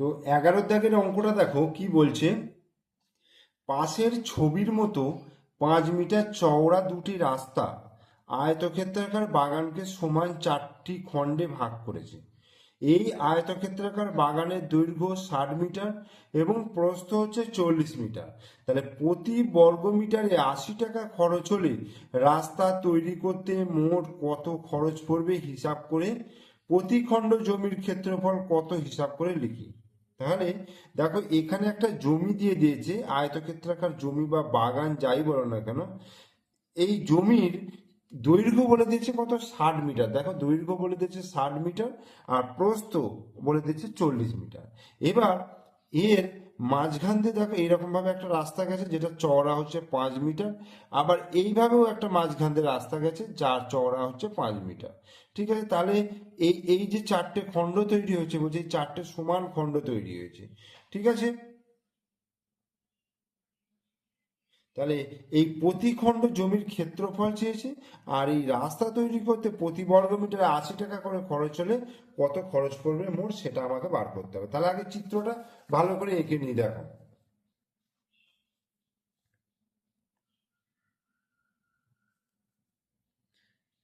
তো এগারো দাগের অঙ্কটা দেখো, কি বলছে? পাশের ছবির মতো পাঁচ মিটার চওড়া দুটি রাস্তা আয়তক্ষেত্রাকার বাগানকে সমান চারটি খণ্ডে ভাগ করেছে। এই আয়তক্ষেত্রাকার বাগানের দৈর্ঘ্য ষাট মিটার এবং প্রস্থ হচ্ছে চল্লিশ মিটার। তাহলে প্রতি বর্গ মিটারে আশি টাকা খরচ হলে রাস্তা তৈরি করতে মোট কত খরচ পড়বে হিসাব করে প্রতি খণ্ড জমির ক্ষেত্রফল কত হিসাব করে লিখি। তাহলে দেখো এখানে একটা জমি দিয়ে দিয়েছে, আয়তক্ষেত্রাকার জমি বা বাগান যাই বলো না কেন, এই জমির দৈর্ঘ্য বলে দিয়েছে কত? ষাট মিটার। দেখো দৈর্ঘ্য বলে দিয়েছে ষাট মিটার আর প্রস্থ বলে দিয়েছে চল্লিশ মিটার। এবার এর মাঝখান দিয়ে দেখো এইরকম ভাবে একটা রাস্তা গেছে, যেটা চওড়া হচ্ছে পাঁচ মিটার, আবার এইভাবেও একটা মাঝখান দিয়ে রাস্তা গেছে যার চওড়া হচ্ছে পাঁচ মিটার। ঠিক আছে? তাহলে এই এই যে চারটে খণ্ড তৈরি হয়েছে, বলছে এই চারটে সমান খণ্ড তৈরি হয়েছে। ঠিক আছে? তাহলে এই প্রতি খণ্ড জমির ক্ষেত্রফল চেয়েছে, আর এই রাস্তা তৈরি করতে প্রতি বর্গ মিটারে আশি টাকা করে খরচ হলে কত খরচ পড়বে মোট সেটা আমাকে বার করতে হবে। তাহলে আগে চিত্রটা ভালো করে এঁকে নিয়ে দেখো।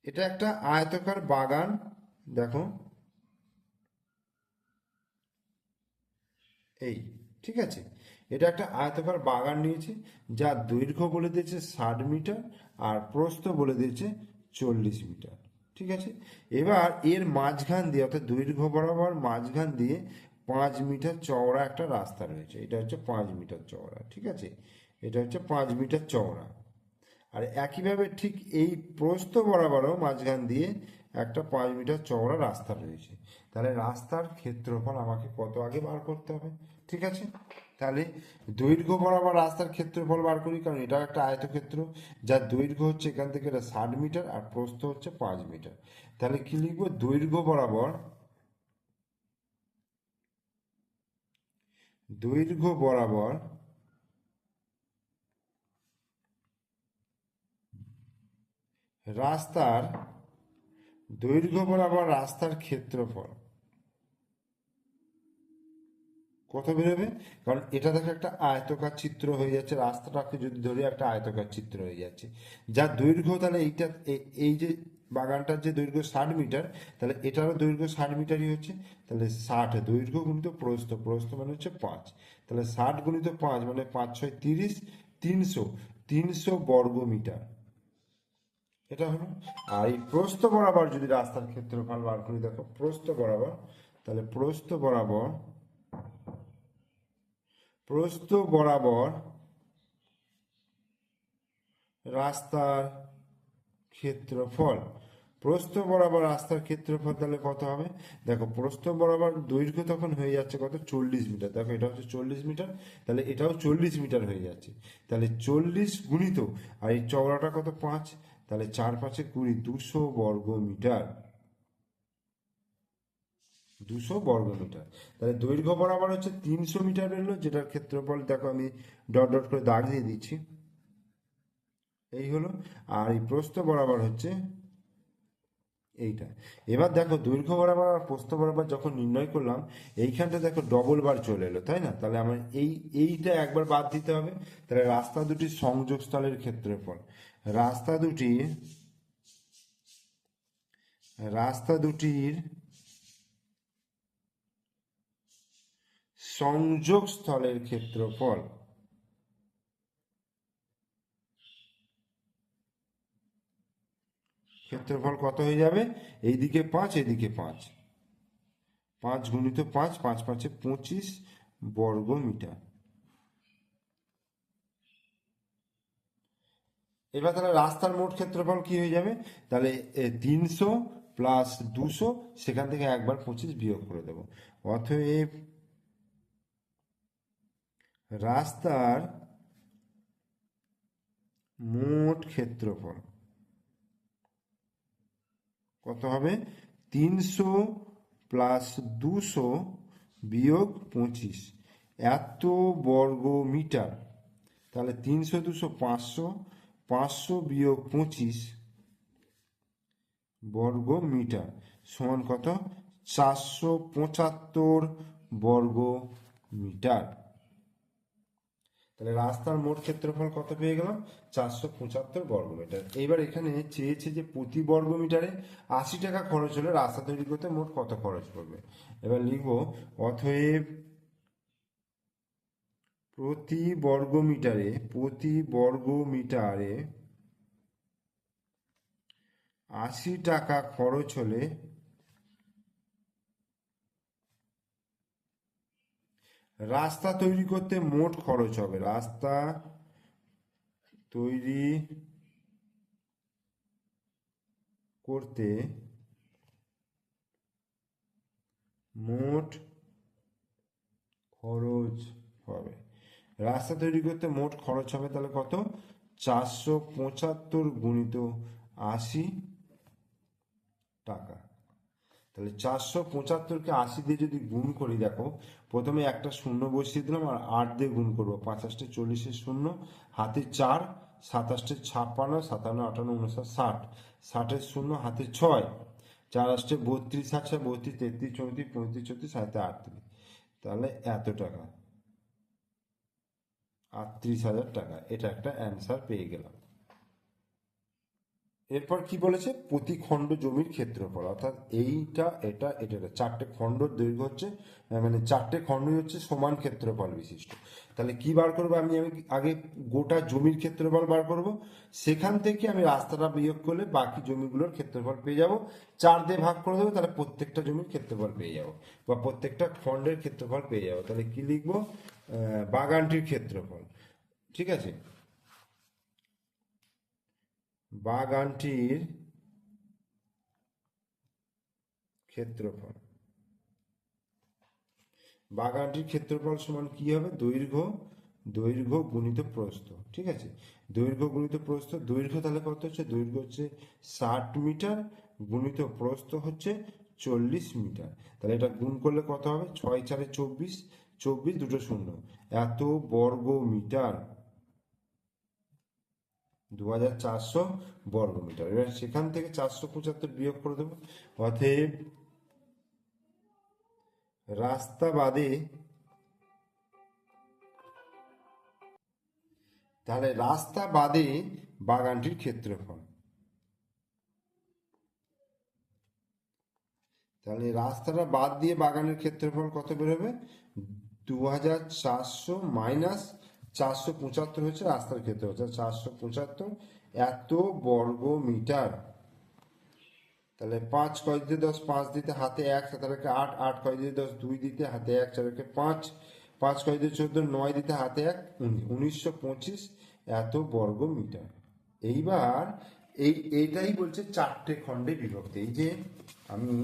এটা একটা আয়তকার বাগান, দেখো। এই, ঠিক আছে? এটা একটা আয়তকার বাগান নিয়েছে যার দৈর্ঘ্য বলে দিয়েছে ষাট মিটার আর প্রস্থ বলে দিয়েছে চল্লিশ মিটার। ঠিক আছে? এবার এর মাঝখান দিয়ে, অর্থাৎ দৈর্ঘ্য বরাবর মাঝখান দিয়ে পাঁচ মিটার চওড়া একটা রাস্তা রয়েছে। এটা হচ্ছে পাঁচ মিটার চওড়া, ঠিক আছে? এটা হচ্ছে পাঁচ মিটার চওড়া। আর একইভাবে ঠিক এই প্রস্থ বরাবরও মাঝখান দিয়ে একটা পাঁচ মিটার চওড়া রাস্তা রয়েছে। তাহলে রাস্তার ক্ষেত্রফল আমাকে কত আগে বার করতে হবে? ঠিক আছে? তাহলে দৈর্ঘ্য বরাবর রাস্তার ক্ষেত্রফল বার করি, কারণ এটা একটা আয়তক্ষেত্র, যার দৈর্ঘ্য হচ্ছে এখান থেকে এটা ষাট মিটার আর প্রস্থ হচ্ছে পাঁচ মিটার। তাহলে কি লিখব? দৈর্ঘ্য বরাবর দৈর্ঘ্য বরাবর রাস্তার দৈর্ঘ্য বরাবর রাস্তার ক্ষেত্রফল কত বেরোবে? কারণ এটা দেখো একটা আয়তকার চিত্র হয়ে যাচ্ছে, রাস্তাটাকে যদি ধরি একটা আয়তকার চিত্র হয়ে যাচ্ছে। যার দৈর্ঘ্য তাহলে এইটা এই যে বাগানটার যে দৈর্ঘ্য ষাট মিটার, তাহলে এটারও দৈর্ঘ্য ষাট মিটারই হচ্ছে। তাহলে ষাট দৈর্ঘ্য গুণিত প্রস্থ প্রস্থ মানে হচ্ছে পাঁচ। তাহলে ষাট গুণিত পাঁচ মানে পাঁচ ছয় তিরিশ, তিনশো তিনশো বর্গ মিটার। এটা হলো। আর এই প্রস্থ বরাবর যদি রাস্তার ক্ষেত্রফল বার করি, দেখো প্রস্থ বরাবর, তাহলে প্রস্থ বরাবর প্রস্থ বরাবর রাস্তার ক্ষেত্রফল। প্রস্থ বরাবর রাস্তার ক্ষেত্রফল তাহলে কত হবে? দেখো, প্রস্থ বরাবর দৈর্ঘ্য তখন হয়ে যাচ্ছে কত? চল্লিশ মিটার। দেখো, এটা হচ্ছে চল্লিশ মিটার। তাহলে এটাও চল্লিশ মিটার হয়ে যাচ্ছে। তাহলে চল্লিশ গুণিত, আর এই চওড়াটা কত? পাঁচ। তাহলে চার পাঁচে কুড়ি, দুশো বর্গ মিটার দুশো বর্গ মিটার। তাহলে দৈর্ঘ্য বরাবর হচ্ছে তিনশো মিটার বেরোলো, যেটার ক্ষেত্রফল দেখো আমি ডট ডট করে দাগ দিয়ে দিচ্ছি। এই হলো, আর এই প্রস্থ বরাবর হচ্ছে এইটা। এবার দেখো দৈর্ঘ্য বরাবর আর প্রস্থ বরাবর যখন নির্ণয় করলাম, এইখানটা দেখো ডবল বার চলে এলো, তাই না? তাহলে আমার এই, এইটা একবার বাদ দিতে হবে। তাহলে রাস্তা দুটির সংযোগস্থলের ক্ষেত্রফল। রাস্তা দুটি রাস্তা দুটির সংযোগস্থলের ক্ষেত্রফল। ক্ষেত্রফল কত হয়ে যাবে? এইদিকে পাঁচ, এদিকে পাঁচ। পাঁচ গুণিত পাঁচ পাঁচ পাঁচে পঁচিশ বর্গ মিটার এবার তাহলে রাস্তার মোট ক্ষেত্রফল কি হয়ে যাবে? তাহলে তিনশো প্লাস দুশো, সেখান থেকে একবার পঁচিশ বিয়োগ করে দেবো। অতএব রাস্তার মোট ক্ষেত্রফল কত হবে? তিনশো প্লাস দুশো বিয়োগ পঁচিশ। এত বর্গ মিটার। তাহলে তিনশো দুশো পাঁচশো পাঁচশো বিয়োগ পঁচিশ বর্গ মিটার সমান কত? চারশো পঁচাত্তর বর্গ মিটার। তাহলে রাস্তার মোট ক্ষেত্রফল কত পেয়ে গেলাম? চারশো পঁচাত্তর বর্গ মিটার এবার এখানে চেয়েছে যে প্রতি বর্গ মিটারে আশি টাকা খরচ হলে রাস্তা তৈরি করতে মোট কত খরচ পড়বে? এবার লিখব, অতএব প্রতি বর্গ মিটারে প্রতি বর্গ মিটারে আশি টাকা খরচ হলে রাস্তা তৈরি করতে মোট খরচ হবে। রাস্তা তৈরি করতে মোট খরচ হবে। রাস্তা তৈরি করতে মোট খরচ হবে তাহলে কত? চারশো পঁচাত্তর গুণিত আশি টাকা। তাহলে চারশো পঁচাত্তরকে আশি দিয়ে যদি গুণ করি, দেখো, প্রথমে একটা শূন্য বসিয়ে দিলাম আর আট দিয়ে গুণ করব। পাঁচাশটে চল্লিশের শূন্য, হাতে চার, সাতাশটে ছাপ্পান্ন, সাতান্ন, আটান্ন, উনষাট, ষাট। ষাটের শূন্য, হাতে ছয়। চার আষ্টে বত্রিশ আছে, বত্রিশ, তেত্রিশ, চৌত্রিশ, পঁয়ত্রিশ চৌত্রিশ হাতে আটত্রিশ। তাহলে এত টাকা। আটত্রিশ হাজার টাকা। এটা একটা অ্যান্সার পেয়ে গেলাম। এরপর কি বলেছে? প্রতি খণ্ড জমির ক্ষেত্রফল। অর্থাৎ এইটা, এটা এটা এটা। চারটে খণ্ডর দৈর্ঘ্য হচ্ছে মানে চারটে খণ্ডই হচ্ছে সমান ক্ষেত্রফল বিশিষ্ট। তাহলে কি বার করব আমি? আমি আগে গোটা জমির ক্ষেত্রফল বার করব। সেখান থেকে আমি রাস্তাটা বিয়োগ করলে বাকি জমিগুলোর ক্ষেত্রফল পেয়ে যাব। চার দিয়ে ভাগ করে দেবো, তাহলে প্রত্যেকটা জমির ক্ষেত্রফল পেয়ে যাব। বা প্রত্যেকটা খণ্ডের ক্ষেত্রফল পেয়ে যাব। তাহলে কি লিখব? বাগানটির ক্ষেত্রফল। ঠিক আছে? বাগানটির ক্ষেত্রফল। বাগানটির ক্ষেত্রফল সমান কি হবে? দৈর্ঘ্য দৈর্ঘ্য গুণিত প্রস্থ। ঠিক আছে? দৈর্ঘ্য গুণিত প্রস্থ, দৈর্ঘ্য তাহলে কত হচ্ছে? দৈর্ঘ্য হচ্ছে ষাট মিটার, গুণিত প্রস্থ হচ্ছে চল্লিশ মিটার। তাহলে এটা গুণ করলে কত হবে? ছয় চারে চব্বিশ চব্বিশ দুটো শূন্য। এত বর্গ মিটার দু হাজার চারশো বর্গ মিটার এবার সেখান থেকে চারশো পঁচাত্তর বিয়োগ করে দেবো। অতএব রাস্তা বাদে তাহলে রাস্তা বাদে বাগানটির ক্ষেত্রফল। তাহলে রাস্তাটা বাদ দিয়ে বাগানের ক্ষেত্রফল কত বেরোবে দু হাজার চারশো মাইনাস চারশো পঁচাত্তর হচ্ছে রাস্তার ক্ষেত্রে হচ্ছে চারশো পঁচাত্তর, এত বর্গ মিটার। তাহলে পাঁচ কয় দিতে দশ, পাঁচ দিতে হাতে এক, সাতারকে আট আট কয় দিতে দশ, দুই দিতে হাতে এক চারকে পাঁচ পাঁচ কয় দিতে চোদ্দ, নয় দিতে হাতে এক উনিশশো পঁচিশ, এত বর্গ মিটার। এইবার এই, এইটাই বলছে চারটে খণ্ডে বিভক্ত। এই যে আমি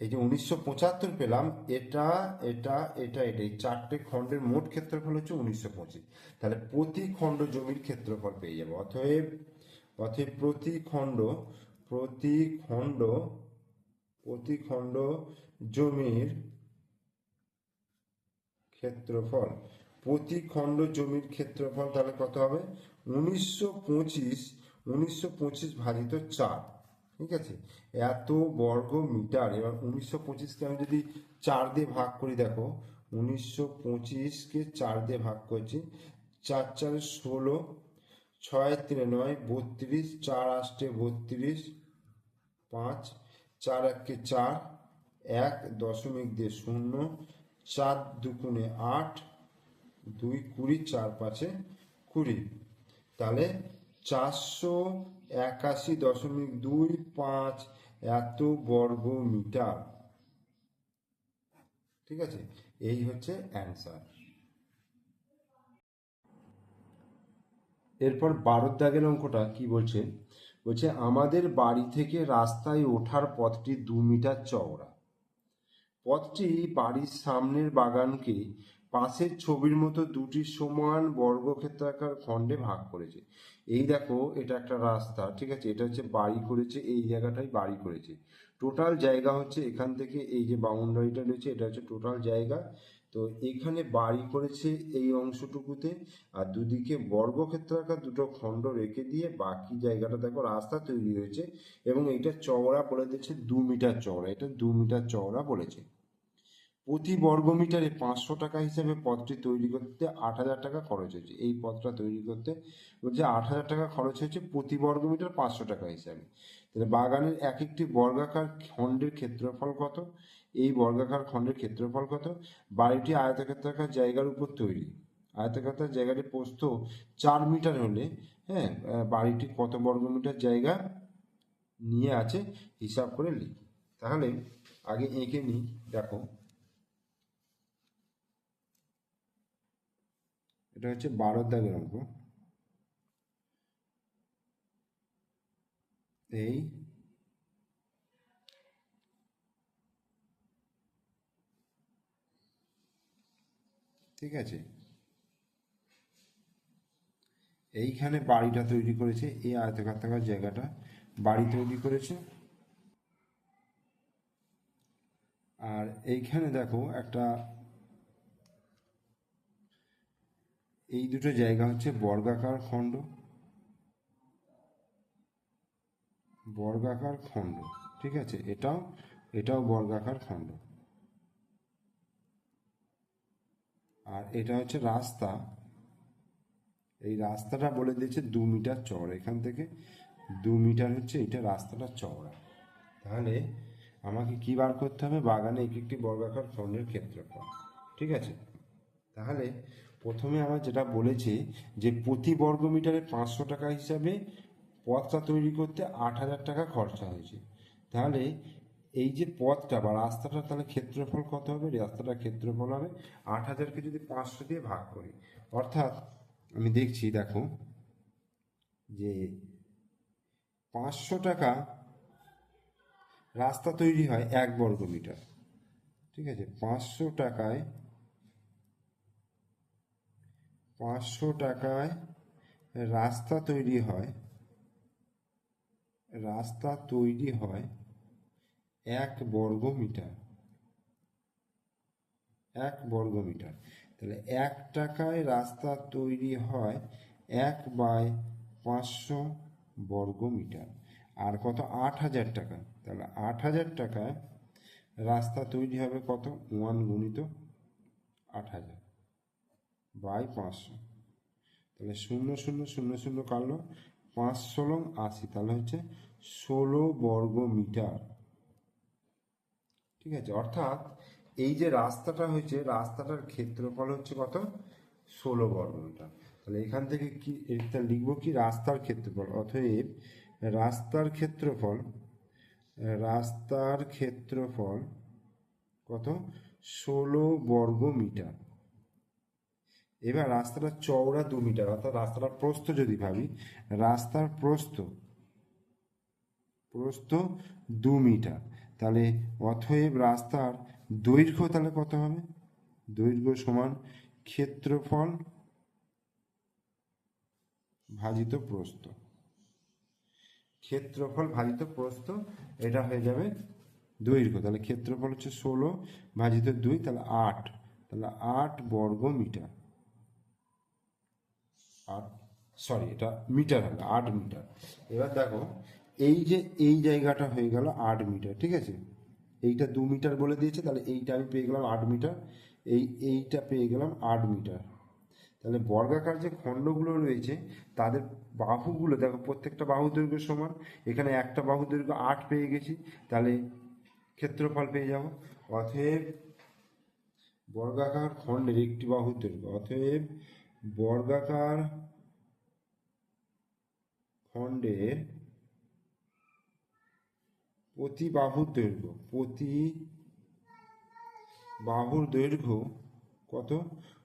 এই যে উনিশশো পঁচাত্তর পেলাম, এটা এটা এটা এটা, এই চারটে খণ্ডের মোট ক্ষেত্রফল হচ্ছে উনিশশো পঁচিশ। তাহলে প্রতি খণ্ড জমির ক্ষেত্রফল পেয়ে যাব। অতএব অতএব প্রতি খণ্ড প্রতি খণ্ড প্রতি খণ্ড জমির ক্ষেত্রফল, প্রতি খণ্ড জমির ক্ষেত্রফল তাহলে কত হবে? উনিশশো পঁচিশ উনিশশো পঁচিশ ভাজিত চার। ঠিক আছে? এত বর্গ মিটার, এবার উনিশশো পঁচিশকে আমি যদি চার দিয়ে ভাগ করি, দেখো, উনিশশো পঁচিশকে চার দিয়ে ভাগ করছি, চার চারে ষোলো, ছয় তিনে নয়, বত্রিশ, চার আষ্টে বত্রিশ, পাঁচ, চার এককে চার, এক দশমিক দিয়ে শূন্য, চার দুগুণে আট, দুই কুড়ি, চার পাঁচে কুড়ি। তাহলে চারশো একাশি দশমিক দুই পাঁচ এত বর্গ মিটার ঠিক আছে? এই হচ্ছে অ্যান্সার। এরপর বারোর দাগের অঙ্কটা কি বলছে? বলছে, আমাদের বাড়ি থেকে রাস্তায় ওঠার পথটি দু মিটার চওড়া। পথটি বাড়ির সামনের বাগানকে পাশের ছবির মতো দুটি সমান বর্গক্ষেত্রাকার খণ্ডে ভাগ করেছে। এই দেখো, এটা একটা রাস্তা, ঠিক আছে? এটা হচ্ছে বাড়ি করেছে, এই জায়গাটাই বাড়ি করেছে। টোটাল জায়গা হচ্ছে এখান থেকে এই যে বাউন্ডারিটা রয়েছে, এটা হচ্ছে টোটাল জায়গা। তো এখানে বাড়ি করেছে এই অংশটুকুতে, আর দুদিকে বর্গক্ষেত্রাকার দুটো খণ্ড রেখে দিয়ে বাকি জায়গাটা দেখো, রাস্তা তৈরি হয়েছে, এবং এইটা চওড়া বলে দিচ্ছে, দু মিটার চওড়া, এটা দু মিটার চওড়া বলেছে। প্রতি বর্গমিটারে পাঁচশো টাকা হিসেবে পথটি তৈরি করতে আট হাজার টাকা খরচ হয়েছে। এই পথটা তৈরি করতে বলছে আট হাজার টাকা খরচ হয়েছে, প্রতি বর্গমিটার পাঁচশো টাকা হিসাবে। তাহলে বাগানের এক একটি বর্গাকার খণ্ডের ক্ষেত্রফল কত? এই বর্গাকার খণ্ডের ক্ষেত্রফল কত? বাড়িটি আয়তক্ষেত্রাকার জায়গার উপর তৈরি। আয়তক্ষেত্রাকার জায়গাটি প্রস্থ চার মিটার হলে হ্যাঁ বাড়িটি কত বর্গমিটার জায়গা নিয়ে আছে, হিসাব করে লিখ। তাহলে আগে এঁকে নিই, দেখো। এটা হচ্ছে বারো দাগের অঙ্ক। এই ঠিক আছে। এইখানে বাড়িটা তৈরি করেছে, এই আয়তাকার থাকার জায়গাটা বাড়ি তৈরি করেছে। আর এইখানে দেখো একটা এই দুটো জায়গা হচ্ছে বর্গাকার খণ্ড বর্গাকার খণ্ড, ঠিক আছে? এটাও এটাও বর্গাকার খণ্ড। আর এটা হচ্ছে রাস্তা। এই রাস্তাটা বলে দিয়েছে দু মিটার চওড়া। এখান থেকে দু মিটার হচ্ছে এটা রাস্তাটা চওড়া। তাহলে আমাকে কি বার করতে হবে? বাগানে এক একটি বর্গাকার খণ্ডের ক্ষেত্রফল, ঠিক আছে? তাহলে প্রথমে আমার যেটা বলেছি যে প্রতি বর্গ মিটারে পাঁচশো টাকা হিসাবে পথটা তৈরি করতে আট হাজার টাকা খরচা হয়েছে। তাহলে এই যে পথটা বা রাস্তাটা, তাহলে ক্ষেত্রফল কত হবে? রাস্তাটার ক্ষেত্রফল হবে আট হাজারকে যদি পাঁচশো দিয়ে ভাগ করি। অর্থাৎ আমি দেখছি, দেখো, যে পাঁচশো টাকা রাস্তা তৈরি হয় এক বর্গ মিটার। ঠিক আছে? পাঁচশো টাকায় পাঁচশো টাকায় রাস্তা তৈরি হয়। রাস্তা তৈরি হয় এক বর্গ মিটার এক বর্গ মিটার তাহলে এক টাকায় রাস্তা তৈরি হয় এক বাই পাঁচশো বর্গ মিটার আর কত? আট হাজার টাকা। তাহলে আট হাজার টাকায় রাস্তা তৈরি হবে কত? ওয়ান গুণিত আট হাজার। বাই পাঁচশো। তাহলে শূন্য শূন্য শূন্য শূন্য কাটলো। পাঁচ ষোলো আশি, তাহলে হচ্ছে ষোলো বর্গ মিটার। ঠিক আছে? অর্থাৎ এই যে রাস্তাটা হয়েছে, রাস্তাটার ক্ষেত্রফল হচ্ছে কত? ষোলো বর্গ মিটার। তাহলে এখান থেকে কি এটা লিখব কি? রাস্তার ক্ষেত্রফল। অতএব রাস্তার ক্ষেত্রফল রাস্তার ক্ষেত্রফল কত? ষোলো বর্গ মিটার। এবার রাস্তাটা চওড়া দু মিটার, অর্থাৎ রাস্তাটার প্রস্থ যদি ভাবি, রাস্তার প্রস্থ প্রস্থ দু মিটার। তাহলে অতএব রাস্তার দৈর্ঘ্য তাহলে কত হবে? দৈর্ঘ্য সমান ক্ষেত্রফল ভাজিত প্রস্থ। ক্ষেত্রফল ভাজিত প্রস্থ, এটা হয়ে যাবে দৈর্ঘ্য। তাহলে ক্ষেত্রফল হচ্ছে ষোলো ভাজিত দুই, তাহলে আট। তাহলে আট বর্গ মিটার। আট সরি এটা মিটার হবে, আট মিটার এবার দেখো, এই যে, এই জায়গাটা হয়ে গেল আট মিটার ঠিক আছে? এইটা দু মিটার বলে দিয়েছে, তাহলে এইটা আমি পেয়ে গেলাম আট মিটার এই, এইটা পেয়ে গেলাম আট মিটার তাহলে বর্গাকার যে খণ্ডগুলো রয়েছে, তাদের বাহুগুলো, দেখো প্রত্যেকটা বাহু দৈর্ঘ্য সমান, এখানে একটা বাহু দৈর্ঘ্য আট পেয়ে গেছি, তাহলে ক্ষেত্রফল পেয়ে যাব। অতএব বর্গাকার খণ্ডের একটি বাহুর দৈর্ঘ্য, অতএব বর্গাকার খণ্ডের প্রতি বাহুর দৈর্ঘ্য প্রতি বাহুর দৈর্ঘ্য কত?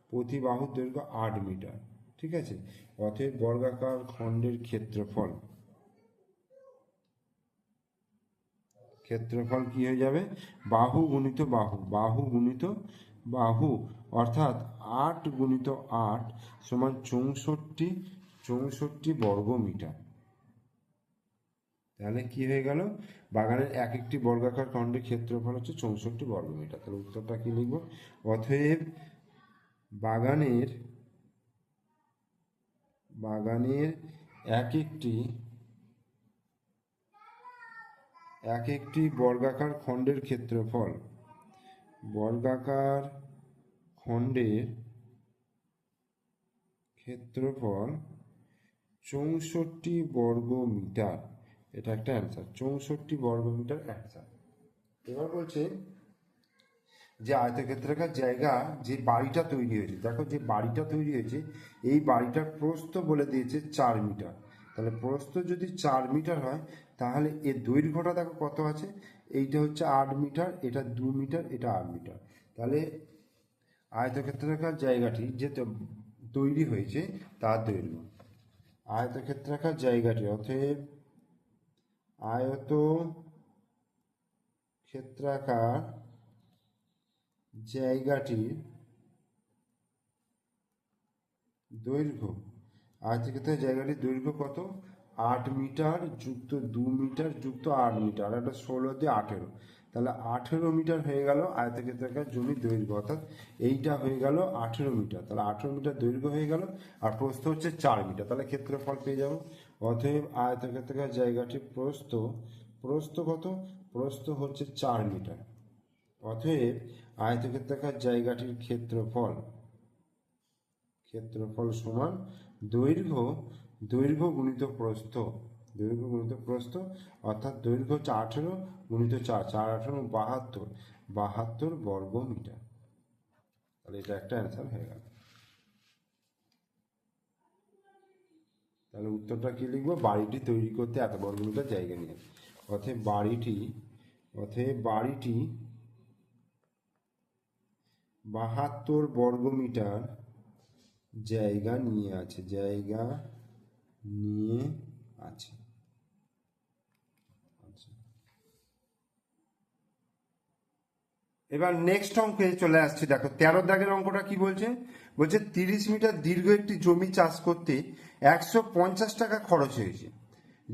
প্রতি বাহুর দৈর্ঘ্য আট মিটার, ঠিক আছে? অতএব বর্গাকার খণ্ডের ক্ষেত্রফল ক্ষেত্রফল কি হয়ে যাবে? বাহু গুণিত বাহু বাহু গুণিত বাহু, অর্থাৎ আট গুণিত আট সমান চৌষট্টি চৌষট্টি বর্গ মিটার। তাহলে কি হয়ে গেল? বাগানের এক একটি বর্গাকার খণ্ডের ক্ষেত্রফল হচ্ছে চৌষট্টি বর্গ মিটার। তাহলে উত্তরটা কি লিখব? অতএব বাগানের বাগানের এক একটি এক একটি বর্গাকার খণ্ডের ক্ষেত্রফল বর্গাকার খণ্ডের ক্ষেত্রফল চৌষট্টি বর্গ মিটার। এটা একটা অ্যান্সার চৌষট্টি বর্গ মিটার অ্যান্সার এবার বলছে যে আয়তক্ষেত্রাকার জায়গা যে বাড়িটা তৈরি হয়েছে, দেখো যে বাড়িটা তৈরি হয়েছে, এই বাড়িটার প্রস্থ বলে দিয়েছে চার মিটার। তাহলে প্রস্থ যদি চার মিটার হয়, তাহলে এর দৈর্ঘ্যটা দেখো কত আছে? এইটা হচ্ছে আট মিটার, এটা দু মিটার, এটা আট মিটার। তাহলে আয়তক্ষেত্রাকার জায়গাটি যে তৈরি হয়েছে, তার দৈর্ঘ্য। আয়তক্ষেত্রাকার জায়গাটি, অতএব আয়ত ক্ষেত্রাকার জায়গাটির দৈর্ঘ্য আয়তক্ষেত্রের জায়গাটির দৈর্ঘ্য কত? আট মিটার যুক্ত দু মিটার যুক্ত আট মিটার একটা ষোলো দিয়ে আঠেরো। তাহলে আঠেরো মিটার হয়ে গেল আয়তক্ষেত্রাকার জমির দৈর্ঘ্য, অর্থাৎ এইটা হয়ে গেল আঠেরো মিটার। তাহলে আঠেরো মিটার দৈর্ঘ্য হয়ে গেল, আর প্রস্থ হচ্ছে চার মিটার। তাহলে ক্ষেত্রফল পেয়ে যাব। অতএব আয়তক্ষেত্রাকার জায়গাটির প্রস্থ প্রস্থ কত? প্রস্থ হচ্ছে চার মিটার। অতএব আয়তক্ষেত্রাকার জায়গাটির ক্ষেত্রফল ক্ষেত্রফল সমান দৈর্ঘ্য দৈর্ঘ্য গুণিত প্রস্থ, দৈর্ঘ্য গুণিত প্রস্থ, অর্থাৎ দৈর্ঘ্য হচ্ছে আঠেরো গুণিত চার চার আঠেরো বাহাত্তর বাহাত্তর বর্গ মিটার। তাহলে এটা একটা অ্যান্সার হয়ে গেল। তাহলে উত্তরটা কি লিখব? বাড়িটি তৈরি করতে এত বর্গ মিটার জায়গা নিয়ে অতএব বাড়িটি অতএব বাড়িটি বাহাত্তর বর্গ মিটার জায়গা নিয়ে আছে। জায়গা নিয়ে আছে। আচ্ছা। এবার নেক্সট অঙ্কে চলে আসছে। দেখো, তেরো দাগের অঙ্কটা কি বলছে? বলছে তিরিশ মিটার দীর্ঘ একটি জমি চাষ করতে একশো পঞ্চাশ টাকা খরচ হয়েছে।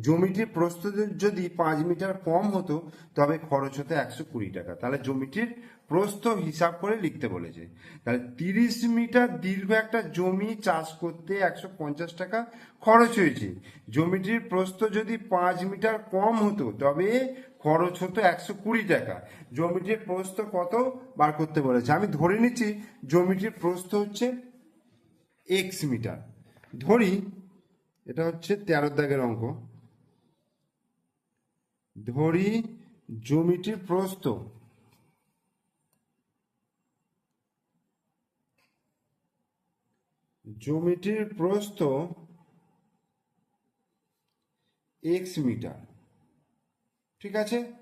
জমিটির প্রস্থ যদি পাঁচ মিটার কম হতো, তবে খরচ হতো একশো কুড়ি টাকা। তাহলে জমিটির প্রস্থ হিসাব করে লিখতে বলেছে। তাহলে তিরিশ মিটার দীর্ঘ একটা জমি চাষ করতে একশো পঞ্চাশ টাকা খরচ হয়েছে। জমিটির প্রস্থ যদি পাঁচ মিটার কম হতো, তবে খরচ হতো একশো কুড়ি টাকা। জমিটির প্রস্থ কত? বার করতে বলেছে। আমি ধরে নিচ্ছি, জমিটির প্রস্থ হচ্ছে এক্স মিটার। ধরি, এটা হচ্ছে তেরো দাগের অঙ্ক। ধরি, জমিটির প্রস্থ জমিটির প্রস্থ এক্স মিটার। ঠিক আছে?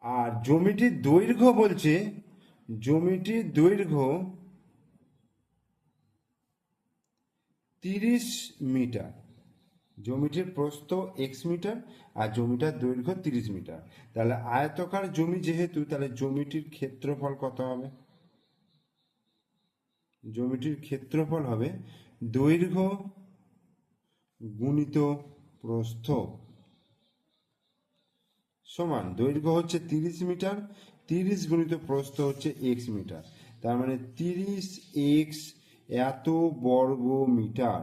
আর জমিটির দৈর্ঘ্য বলছে, জমিটির দৈর্ঘ্য তিরিশ মিটার। জমিটির প্রস্থ এক্স মিটার আর জমিটার দৈর্ঘ্য তিরিশ মিটার। তাহলে আয়তকার জমি যেহেতু, তাহলে জমিটির ক্ষেত্রফল কত হবে? জমিটির ক্ষেত্রফল হবে দৈর্ঘ্য গুণিত প্রস্থ সমান। দৈর্ঘ্য হচ্ছে তিরিশ মিটার, তিরিশ গুণিত প্রস্থ হচ্ছে এক্স মিটার। তার মানে তিরিশ এক্স এত বর্গ মিটার।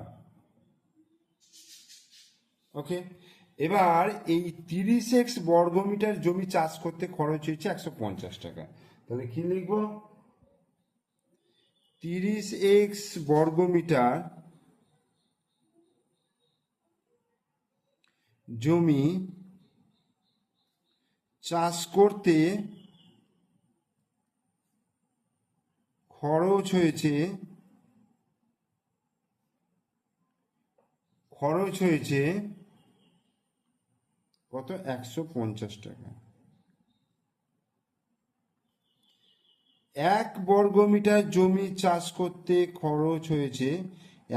ওকে? এবার এই তিরিশ এক্স বর্গ মিটার জমি চাষ করতে খরচ হয়েছে একশো পঞ্চাশ টাকা। তাহলে কি লিখব? তিরিশ এক্স বর্গ মিটার জমি চাষ করতে খরচ হয়েছে খরচ হয়েছে কত? একশো পঞ্চাশ টাকা। এক বর্গ মিটার জমি চাষ করতে খরচ হয়েছে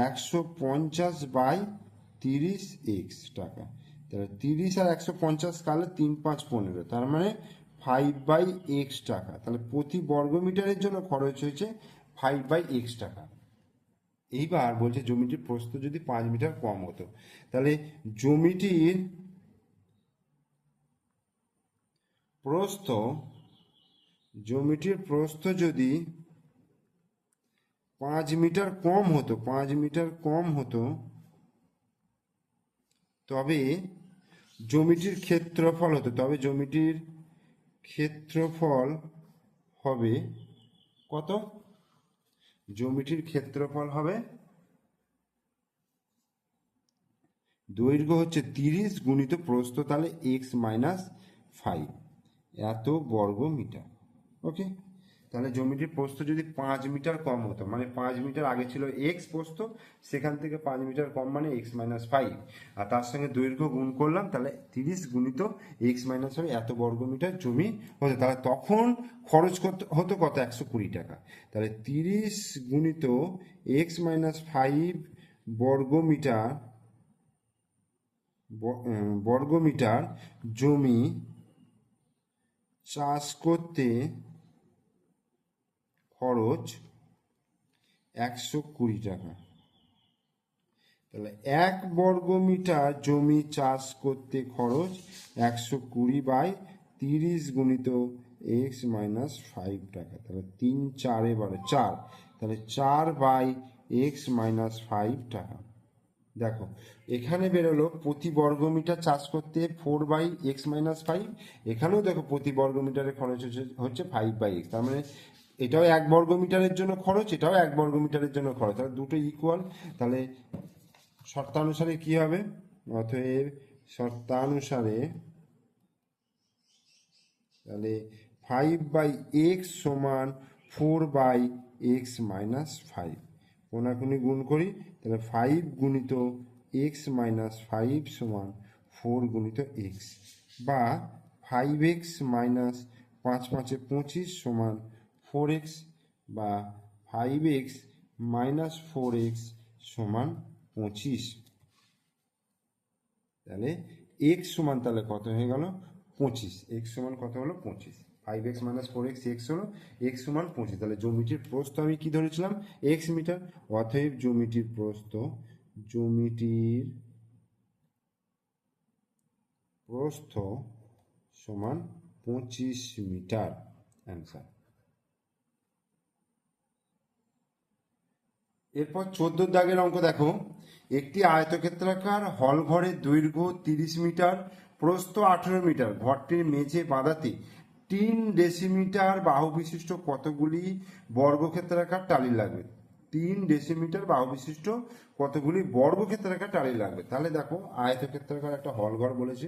একশো পঞ্চাশ বাই তিরিশ এক্স টাকা। তাহলে তিরিশ আর একশো পঞ্চাশ কালে তিন পাঁচ পনেরো, তার মানে ফাইভ বাই এক্স টাকা। তাহলে প্রতি বর্গ মিটারের জন্য খরচ হয়েছে ফাইভ বাই এক্স টাকা। এইবার বলছে জমিটির প্রস্থ যদি পাঁচ মিটার কম হতো, তাহলে জমিটির প্রস্থ জমিটির প্রস্থ যদি পাঁচ মিটার কম হতো, পাঁচ মিটার কম হতো, তবে জমিটির ক্ষেত্রফল হতো, তবে জমিটির ক্ষেত্রফল হবে কত? জমিটির ক্ষেত্রফল হবে দৈর্ঘ্য হচ্ছে তিরিশ গুণিত প্রস্থ তাহলে এক্স মাইনাস ফাইভ এত বর্গ মিটার ওকে? তাহলে জমিটির প্রস্থ যদি পাঁচ মিটার কম হতো মানে পাঁচ মিটার আগে ছিল এক্স প্রস্থ সেখান থেকে পাঁচ মিটার কম মানে এক্স মাইনাস ফাইভ আর তার সঙ্গে দৈর্ঘ্য গুণ করলাম তাহলে তিরিশ গুণিত এক্স মাইনাস ফাইভ এত বর্গ মিটার জমি হতো। তাহলে তখন খরচ কত হতো কত? একশো কুড়ি টাকা। তাহলে তিরিশ গুণিত এক্স মাইনাস ফাইভ বর্গ মিটার ব- আহ, বর্গমিটার জমি চাষ করতে খরচ একশো কুড়ি টাকা। তাহলে এক বর্গমিটার জমি চাষ করতে খরচ একশো কুড়ি বাই তিরিশ গুণিত এক্স মাইনাস ফাইভ টাকা। তাহলে তিন চারে বারো চার। তাহলে চার বাই এক্স মাইনাস ফাইভ টাকা। দেখো, এখানে বেরোলো প্রতি বর্গমিটার চাষ করতে four by x minus five. এখানেও দেখো প্রতি বর্গমিটারের খরচ হচ্ছে হচ্ছে ফাইভ বাই এক্স। তার মানে এটাও এক বর্গমিটারের জন্য খরচ, এটাও এক বর্গমিটারের জন্য খরচ। তাহলে দুটো ইকুয়াল তাহলে শর্তানুসারে কি হবে? অতএব শর্তানুসারে তাহলে ফাইভ বাই এক্স সমান four by x minus five কোনাকুনি গুণ করি, তাহলে ফাইভ গুণিত এক্স মাইনাস ফাইভ সমান ফোর গুণিত এক্স বা ফাইভ এক্স মাইনাস পাঁচ পাঁচে পঁচিশ সমান ফোর এক্স বা five x minus four x সমান পঁচিশ। তাহলে এক্স সমান তাহলে কত হয়ে গেল? পঁচিশ। এক্স সমান কত হলো? পঁচিশ। Five x minus four x x হলো? এক্স সমান পঁচিশ। তাহলে জমিটির প্রস্থ আমি কি ধরেছিলাম? X metre. অতএব জমিটির প্রস্থ জমিটির প্রস্থ সমান পঁচিশ মিটার। অ্যান্সার এরপর চোদ্দ দাগের অঙ্ক দেখো। একটি আয়তক্ষেত্রাকার হল ঘরের দৈর্ঘ্য তিরিশ মিটার, প্রস্থ আঠেরো মিটার, ঘরটির মেঝে বাঁধাতে তিন ডেসিমিটার বাহু বিশিষ্ট কতগুলি বর্গক্ষেত্রাকার টালি লাগবে? তিন ডেসিমিটার বাহু বিশিষ্ট কতগুলি বর্গক্ষেত্রাকার টালি লাগবে? তাহলে দেখো, আয়তক্ষেত্রাকার একটা হল ঘর বলেছে।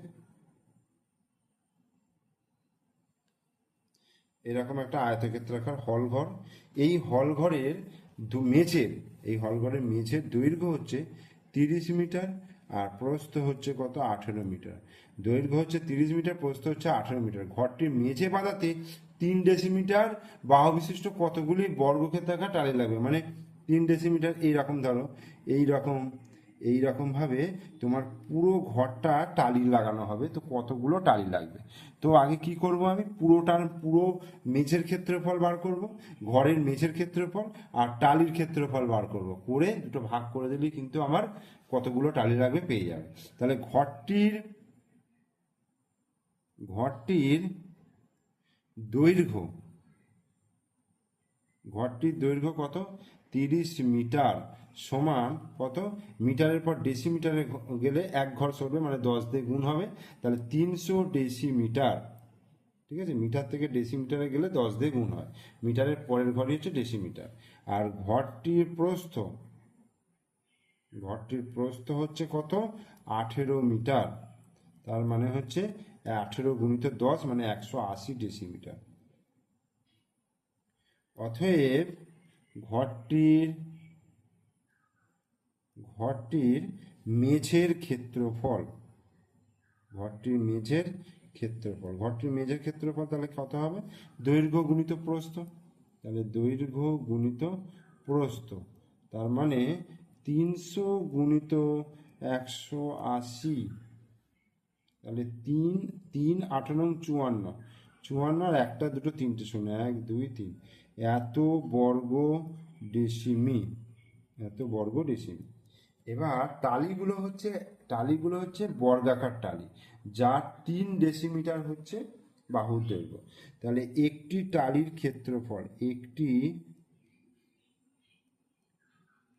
এরকম একটা আয়তক্ষেত্রাকার হল ঘর। এই হল ঘরের দু- মেঝের, এই হলঘরের মেঝের দৈর্ঘ্য হচ্ছে তিরিশ মিটার আর প্রস্থ হচ্ছে কত? আঠেরো মিটার। দৈর্ঘ্য হচ্ছে তিরিশ মিটার, প্রস্থ হচ্ছে আঠেরো মিটার। ঘরটির মেঝে বাঁধাতে তিন ডেসিমিটার বাহু বিশিষ্ট কতগুলি বর্গক্ষেত্রাকার টালি লাগবে? মানে তিন ডেসিমিটার, এইরকম ধরো এই রকম এই রকম ভাবে তোমার পুরো ঘরটা টালি লাগানো হবে, তো কতগুলো টালি লাগবে? তো আগে কি করব আমি? পুরোটার পুরো মেঝের ক্ষেত্রফল বার করব, ঘরের মেঝের ক্ষেত্রফল আর টালির ক্ষেত্রফল বার করব। করে দুটো ভাগ করে দিলেই কিন্তু আমার কতগুলো টালি লাগবে পেয়ে যাবে। তাহলে ঘরটির ঘরটির দৈর্ঘ্য ঘরটির দৈর্ঘ্য কত? তিরিশ মিটার। সমান কত? মিটারের পর ডেসিমিটারে গেলে এক ঘর সরবে মানে দশ দিয়ে গুণ হবে। তাহলে তিনশো ডেসিমিটার ঠিক আছে? মিটার থেকে ডেসিমিটারে গেলে দশ দিয়ে গুণ হয়। মিটারের পরের ঘরই হচ্ছে ডেসিমিটার আর ঘরটির প্রস্থ ঘরটির প্রস্থ হচ্ছে কত? আঠেরো মিটার। তার মানে হচ্ছে আঠেরো গুণিত দশ মানে একশো আশি ডেসিমিটার অতএব ঘরটির ঘরটির মেঝের ক্ষেত্রফল। ঘরটির মেঝের ক্ষেত্রফল। ঘরটির মেঝের ক্ষেত্রফল তাহলে কত হবে? দৈর্ঘ্য গুণিত প্রস্থ। তাহলে দৈর্ঘ্য গুণিত প্রস্থ। তার মানে তিনশো গুণিত একশো আশি। তাহলে তিন তিন আঠারো চুয়ান্ন। চুয়ান্ন আর একটা, দুটো, তিনটে, শূন্য, এক, দুই, তিন। এত বর্গ ডেসিমি। এত বর্গ ডেসিমি। এবার টালিগুলো হচ্ছে টালিগুলো হচ্ছে বর্গাকার টালি, যার তিন ডেসিমিটার হচ্ছে বাহুর দৈর্ঘ্য। তাহলে একটি টালির ক্ষেত্রফল, একটি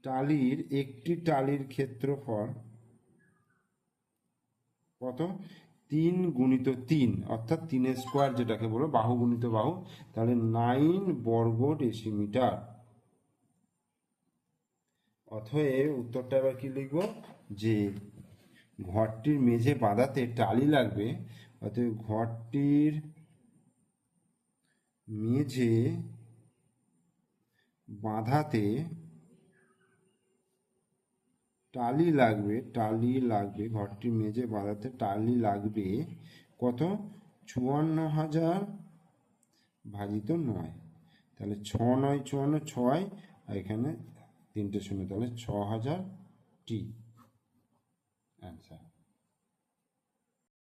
টালির একটি টালির ক্ষেত্রফল কত? তিন গুণিত তিন, অর্থাৎ তিনের স্কোয়ার যেটাকে বলো, বাহু গুণিত বাহু, তাহলে নাইন বর্গ ডেসিমিটার অতএব উত্তরটা এবার কি লিখব? যে ঘরটির মেঝে বাঁধাতে টালি লাগবে, অতএব ঘরটির মেঝে বাঁধাতে টালি লাগবে টালি লাগবে, ঘরটির মেঝে বাঁধাতে টালি লাগবে, কত? চুয়ান্ন হাজার ভাজিত নয়। তাহলে ছ নয়, চুয়ান্ন, ছয় এখানে তিনটে শূন্য তাহলে ছ হাজার টি। অ্যান্সার